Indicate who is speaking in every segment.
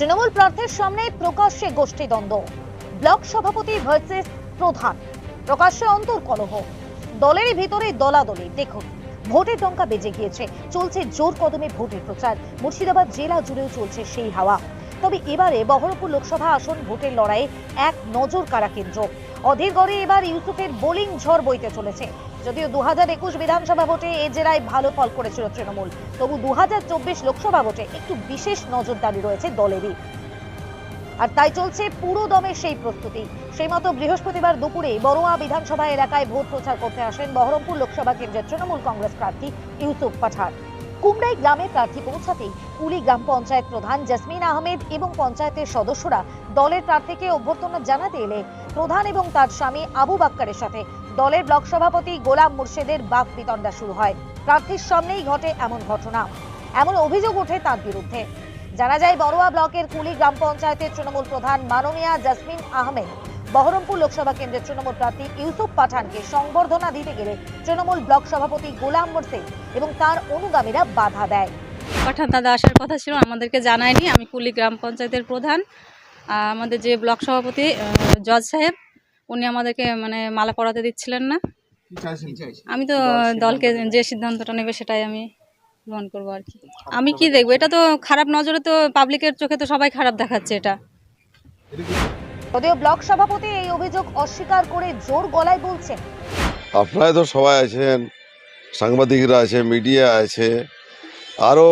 Speaker 1: তৃণমূল প্রার্থীর সামনে প্রকাশ্যে গোষ্ঠী দ্বন্দ্ব। ব্লক সভাপতি ভার্সেস প্রধান। প্রকাশ্যে অন্তর্কলহ দলেরই ভিতরে দলাদলি। দেখুন ভোটের ডঙ্কা বেজে গিয়েছে। চলছে জোর কদমে ভোটের প্রচার। মুর্শিদাবাদ জেলা জুড়েও চলছে সেই হাওয়া। তবে এবারে বহরমপুর লোকসভা আসন ভোটের লড়াইয়ে এক নজর কারা কেন্দ্র। অধীর গড়ে এবার ইউসুফের বোলিং ঝড় বইতে চলেছে। যদিও দু হাজার একুশ বিধানসভা ভোটে এ জেলায় ভালো ফল করেছিল তৃণমূল। তবু দু হাজার চব্বিশ লোকসভা ভোটে একটু বিশেষ নজরদারি রয়েছে দলেরই। আর তাই চলছে পুরো দমের সেই প্রস্তুতি। সেই মতো বৃহস্পতিবার দুপুরে বড়ুয়া বিধানসভা এলাকায় ভোট প্রচার করতে আসেন বহরমপুর লোকসভা কেন্দ্রের তৃণমূল কংগ্রেস প্রার্থী ইউসুফ পাঠান। কুমড়াই গ্রামে প্রার্থী পৌঁছাতেই কুলি গ্রাম পঞ্চায়েত প্রধান জাসমিন আহমেদ এবং পঞ্চায়েতের সদস্যরা দলের প্রার্থীকে অভ্যর্থনা জানাতে এলে প্রধান এবং তার স্বামী আবু বাক্কারের সাথে দলের ব্লক সভাপতি গোলাম মুর্শেদের বাক বিতণ্ডা শুরু হয়। প্রার্থীর সামনেই ঘটে এমন ঘটনা। এমন অভিযোগ ওঠে তার বিরুদ্ধে। জানা যায়, বড়ুয়া ব্লকের কুলি গ্রাম পঞ্চায়েতের তৃণমূল প্রধান মাননীয়া জাসমিন আহমেদ বহরমপুর লোকসভা কেন্দ্রের তৃণমূল প্রার্থী ইউসুফ পাঠানকে সংবর্ধনা দিতে গেলে তৃণমূল ব্লক সভাপতি গোলাম মোর্শেদ এবং তার অনুগামীরা বাধা দেয়।
Speaker 2: পাঠান দাদা, আসার কথা ছিল, আমাদেরকে জানায়নি। আমি কুলি গ্রাম পঞ্চায়েতের প্রধান। আমাদের যে ব্লক সভাপতি জজ সাহেব উনি আমাদেরকে মানে মালা পরাতে দিচ্ছিলেন না। আমি তো দলকে যে সিদ্ধান্তটা নেবে সেটাই আমি গ্রহণ করব আর কি। আমি কি দেখব? এটা তো খারাপ নজরে তো পাবলিকের চোখে তো সবাই খারাপ দেখাচ্ছে এটা।
Speaker 1: যদিও ব্লক সভাপতি এই অভিযোগ অস্বীকার করে জোর গলায় বলছেন।
Speaker 3: আপনারা তো সবাই আছেন সাংবাদিকরা আছে মিডিয়া আছে আরও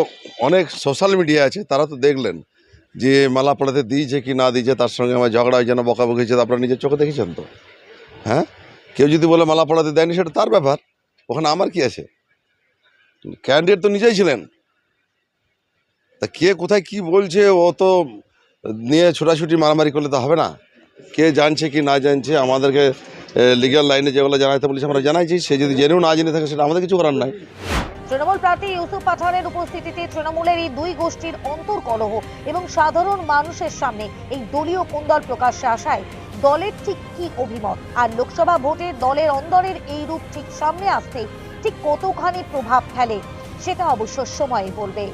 Speaker 3: অনেক সোশ্যাল মিডিয়া আছে তারা তো দেখলেন। যে মালা পড়াতে দিয়েছে কি না দিয়েছে, তার সঙ্গে আমার ঝগড়া হয়েছে না, বকাবকি হয়েছে আপনারা নিজের চোখে দেখেছেন তো? হ্যাঁ? কেউ যদি বলে মালা পড়াতে দেয়নি, সেটা তার ব্যাপার। ওখানে আমার কি আছে? ক্যান্ডিডেট তো নিজেই ছিলেন। তা কে কোথায় কি বলছে, ও তো নিয়ে ছোটাছুটি, মারামারি করলে তো হবে না। কে জানছে কি না জানছে, আমাদেরকে লিগ্যাল লাইনে যেগুলো জানাইতে বলেছে আমরা জানাইছি। সে যদি জেনেও না জেনে থাকে, সেটা আমাদের কিছু করার নাই।
Speaker 1: তৃণমূল প্রার্থী ইউসুফ পাঠানের উপস্থিতিতে তৃণমূলের এই দুই গোষ্ঠীর অন্তর্কলহ এবং সাধারণ মানুষের সামনে এই দলীয় কুন্দল প্রকাশ্যে আসায় দলের ঠিক কি অভিমত? আর লোকসভা ভোটে দলের অন্দরের এই রূপ ঠিক সামনে আসতে ঠিক কতখানি প্রভাব ফেলে সেটা অবশ্য সময় বলবে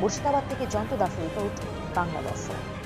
Speaker 1: মুর্শিদাবাদ থেকে জয়ন্ত দাসের রিপোর্ট, বাংলা দর্শক